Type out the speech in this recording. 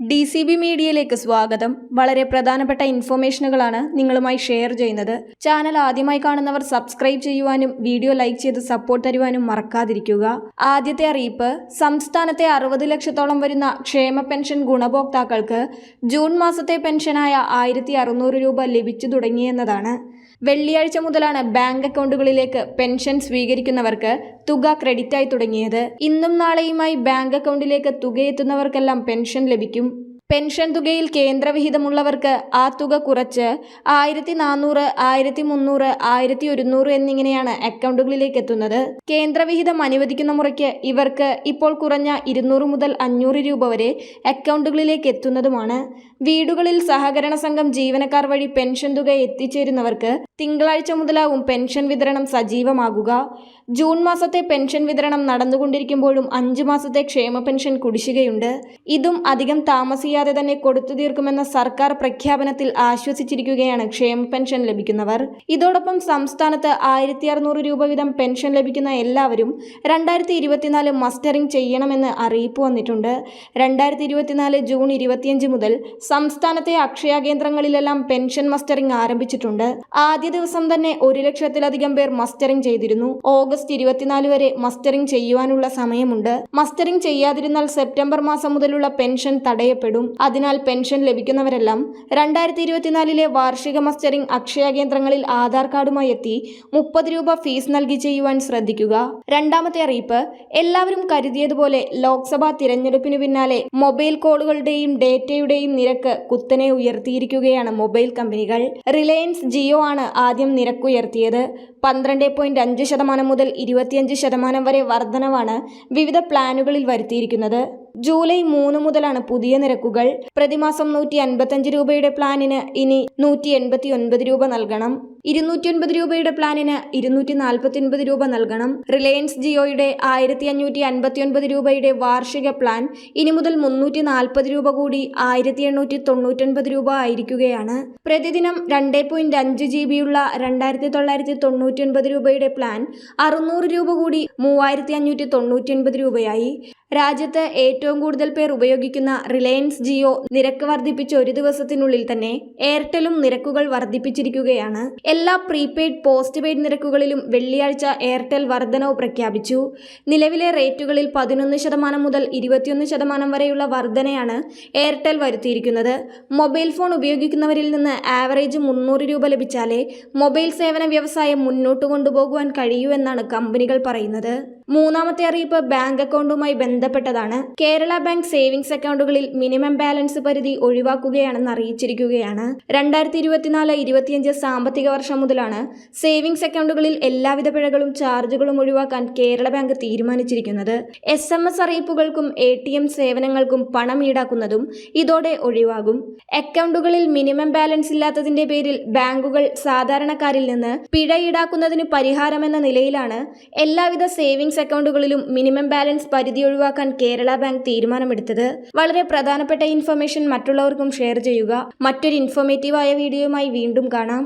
D C B മീഡിയയിലേക്ക് സ്വാഗതം. വളരെ പ്രധാനപ്പെട്ട ഇൻഫോർമേഷനുകളാണ് നിങ്ങളുമായി ഷെയർ ചെയ്യുന്നത്. ചാനൽ ആദ്യമായി കാണുന്നവർ സബ്സ്ക്രൈബ് ചെയ്യുവാനും വീഡിയോ ലൈക്ക് ചെയ്ത് സപ്പോർട്ട് തരുവാനും മറക്കാതിരിക്കുക. ആദ്യത്തെ അറിയിപ്പ് സംസ്ഥാനത്തെ അറുപത് ലക്ഷത്തോളം വരുന്ന ക്ഷേമ പെൻഷൻ ഗുണഭോക്താക്കൾക്ക് ജൂൺ മാസത്തെ പെൻഷനായ ആയിരത്തി അറുന്നൂറ് രൂപ ലഭിച്ചു തുടങ്ങിയെന്നതാണ് വെള്ളിയാഴ്ച മുതലാണ് ബാങ്ക് അക്കൗണ്ടുകളിലേക്ക് പെൻഷൻ സ്വീകരിക്കുന്നവർക്ക് തുക ക്രെഡിറ്റായി തുടങ്ങിയത്. ഇന്നും നാളെയുമായി ബാങ്ക് അക്കൗണ്ടിലേക്ക് തുകയെത്തുന്നവർക്കെല്ലാം പെൻഷൻ ലഭിക്കും. പെൻഷൻ തുകയിൽ കേന്ദ്രവിഹിതമുള്ളവർക്ക് ആ തുക കുറച്ച് ആയിരത്തി നാനൂറ് ആയിരത്തി മുന്നൂറ് ആയിരത്തി ഒരുന്നൂറ് എന്നിങ്ങനെയാണ് അക്കൗണ്ടുകളിലേക്ക് എത്തുന്നത്. കേന്ദ്രവിഹിതം അനുവദിക്കുന്ന മുറയ്ക്ക് ഇവർക്ക് ഇപ്പോൾ കുറഞ്ഞ ഇരുന്നൂറ് മുതൽ അഞ്ഞൂറ് രൂപ വരെ അക്കൗണ്ടുകളിലേക്ക് എത്തുന്നതുമാണ്. വീടുകളിൽ സഹകരണ സംഘം ജീവനക്കാർ വഴി പെൻഷൻ തുക എത്തിച്ചേരുന്നവർക്ക് തിങ്കളാഴ്ച മുതലാവും പെൻഷൻ വിതരണം സജീവമാകുക. ജൂൺ മാസത്തെ പെൻഷൻ വിതരണം നടന്നുകൊണ്ടിരിക്കുമ്പോഴും അഞ്ചു മാസത്തെ ക്ഷേമ പെൻഷൻ കുടിശ്ശികയുണ്ട്. ഇതും അധികം താമസിയാതെ തന്നെ കൊടുത്തു തീർക്കുമെന്ന സർക്കാർ പ്രഖ്യാപനത്തിൽ ആശ്വസിച്ചിരിക്കുകയാണ് ക്ഷേമ പെൻഷൻ ലഭിക്കുന്നവർ. ഇതോടൊപ്പം സംസ്ഥാനത്ത് ആയിരത്തി അറുന്നൂറ് രൂപ വീതം പെൻഷൻ ലഭിക്കുന്ന എല്ലാവരും രണ്ടായിരത്തി ഇരുപത്തിനാല് മസ്റ്ററിംഗ് ചെയ്യണമെന്ന് അറിയിപ്പ് വന്നിട്ടുണ്ട്. രണ്ടായിരത്തി ഇരുപത്തിനാല് ജൂൺ ഇരുപത്തിയഞ്ച് മുതൽ സംസ്ഥാനത്തെ അക്ഷയ കേന്ദ്രങ്ങളിലെല്ലാം പെൻഷൻ മസ്റ്ററിംഗ് ആരംഭിച്ചിട്ടുണ്ട്. ആദ്യ ദിവസം തന്നെ ഒരു ലക്ഷത്തിലധികം പേർ മസ്റ്ററിംഗ് ചെയ്തിരുന്നു. ഓഗസ്റ്റ് ഇരുപത്തിനാല് വരെ മസ്റ്ററിംഗ് ചെയ്യുവാനുള്ള സമയമുണ്ട്. മസ്റ്ററിംഗ് ചെയ്യാതിരുന്നാൽ സെപ്റ്റംബർ മാസം മുതലുള്ള പെൻഷൻ തടയപ്പെടും. അതിനാൽ പെൻഷൻ ലഭിക്കുന്നവരെല്ലാം രണ്ടായിരത്തി ഇരുപത്തിനാലിലെ വാർഷിക മസ്റ്ററിംഗ് അക്ഷയ കേന്ദ്രങ്ങളിൽ ആധാർ കാർഡുമായി എത്തി മുപ്പത് രൂപ ഫീസ് നൽകി ചെയ്യുവാൻ ശ്രദ്ധിക്കുക. രണ്ടാമത്തെ അറിയിപ്പ് എല്ലാവരും കരുതിയതുപോലെ ലോക്സഭാ തിരഞ്ഞെടുപ്പിന് പിന്നാലെ മൊബൈൽ കോളുകളുടെയും ഡേറ്റയുടെയും നിരക്ക് കുത്തനെ ഉയർത്തിയിരിക്കുകയാണ് മൊബൈൽ കമ്പനികൾ. റിലയൻസ് ജിയോ ആണ് ആദ്യം നിരക്കുയർത്തിയത് പന്ത്രണ്ട് പോയിന്റ് അഞ്ച് ശതമാനം മുതൽ ഇരുപത്തിയഞ്ച് ശതമാനം വരെ വർധനവാണ് വിവിധ പ്ലാനുകളിൽ വരുത്തിയിരിക്കുന്നത്. ജൂലൈ മൂന്ന് മുതലാണ് പുതിയ നിരക്കുകൾ. പ്രതിമാസം നൂറ്റി അൻപത്തഞ്ച് രൂപയുടെ പ്ലാനിന് ഇനി നൂറ്റി എൺപത്തി ഒൻപത് രൂപ നൽകണം. ഇരുന്നൂറ്റി ഒൻപത് രൂപയുടെ പ്ലാനിന് ഇരുന്നൂറ്റി നാൽപ്പത്തി ഒൻപത് രൂപ നൽകണം. റിലയൻസ് ജിയോയുടെ ആയിരത്തി അഞ്ഞൂറ്റി അൻപത്തി ഒൻപത് രൂപയുടെ വാർഷിക പ്ലാൻ ഇനി മുതൽ മുന്നൂറ്റി നാൽപ്പത് രൂപ കൂടി ആയിരത്തി എണ്ണൂറ്റി തൊണ്ണൂറ്റൊൻപത് രൂപ ആയിരിക്കുകയാണ്. പ്രതിദിനം രണ്ട് പോയിന്റ് അഞ്ച് ജി ബിയുള്ള രണ്ടായിരത്തി തൊള്ളായിരത്തി തൊണ്ണൂറ്റി ഒൻപത് രൂപയുടെ പ്ലാൻ അറുന്നൂറ് രൂപ കൂടി മൂവായിരത്തി അഞ്ഞൂറ്റി തൊണ്ണൂറ്റി ഒൻപത് രൂപയായി. രാജ്യത്ത് ഏറ്റവും കൂടുതൽ പേർ ഉപയോഗിക്കുന്ന റിലയൻസ് ജിയോ നിരക്ക് വർദ്ധിപ്പിച്ച ഒരു ദിവസത്തിനുള്ളിൽ തന്നെ എയർടെലും നിരക്കുകൾ വർദ്ധിപ്പിച്ചിരിക്കുകയാണ്. എല്ലാ പ്രീപെയ്ഡ് പോസ്റ്റ് പെയ്ഡ് നിരക്കുകളിലും വെള്ളിയാഴ്ച എയർടെൽ വർധനവ് പ്രഖ്യാപിച്ചു. നിലവിലെ റേറ്റുകളിൽ പതിനൊന്ന് ശതമാനം മുതൽ ഇരുപത്തിയൊന്ന് ശതമാനം വരെയുള്ള വർധനയാണ് എയർടെൽ വരുത്തിയിരിക്കുന്നത്. മൊബൈൽ ഫോൺ ഉപയോഗിക്കുന്നവരിൽ നിന്ന് ആവറേജ് മുന്നൂറ് രൂപ ലഭിച്ചാലേ മൊബൈൽ സേവന വ്യവസായം മുന്നോട്ട് കൊണ്ടുപോകുവാൻ കഴിയൂ എന്നാണ് കമ്പനികൾ പറയുന്നത്. മൂന്നാമത്തെ അറിയിപ്പ് ബാങ്ക് അക്കൗണ്ടുമായി ബന്ധപ്പെട്ടതാണ്. കേരള ബാങ്ക് സേവിംഗ്സ് അക്കൗണ്ടുകളിൽ മിനിമം ബാലൻസ് പരിധി ഒഴിവാക്കുകയാണെന്ന് അറിയിച്ചിരിക്കുകയാണ്. രണ്ടായിരത്തി ഇരുപത്തിനാല് ഇരുപത്തിയഞ്ച് സാമ്പത്തിക വർഷം മുതലാണ് സേവിംഗ്സ് അക്കൗണ്ടുകളിൽ എല്ലാവിധ പിഴകളും ചാർജുകളും ഒഴിവാക്കാൻ കേരള ബാങ്ക് തീരുമാനിച്ചിരിക്കുന്നത്. എസ് എം എസ് അറിയിപ്പുകൾക്കും എ ടി എം സേവനങ്ങൾക്കും പണം ഈടാക്കുന്നതും ഇതോടെ ഒഴിവാകും. അക്കൗണ്ടുകളിൽ മിനിമം ബാലൻസ് ഇല്ലാത്തതിന്റെ പേരിൽ ബാങ്കുകൾ സാധാരണക്കാരിൽ നിന്ന് പിഴ ഈടാക്കുന്നതിന് പരിഹാരമെന്ന നിലയിലാണ് എല്ലാവിധ സേവിങ്സ് അക്കൗണ്ടുകളിലും മിനിമം ബാലൻസ് പരിധി ഒഴിവാക്കാൻ കേരള ബാങ്ക് തീരുമാനമെടുത്തത്. വളരെ പ്രധാനപ്പെട്ട ഇൻഫർമേഷൻ മറ്റുള്ളവർക്കും ഷെയർ ചെയ്യുക. മറ്റൊരു ഇൻഫോർമേറ്റീവായ വീഡിയോയുമായി വീണ്ടും കാണാം.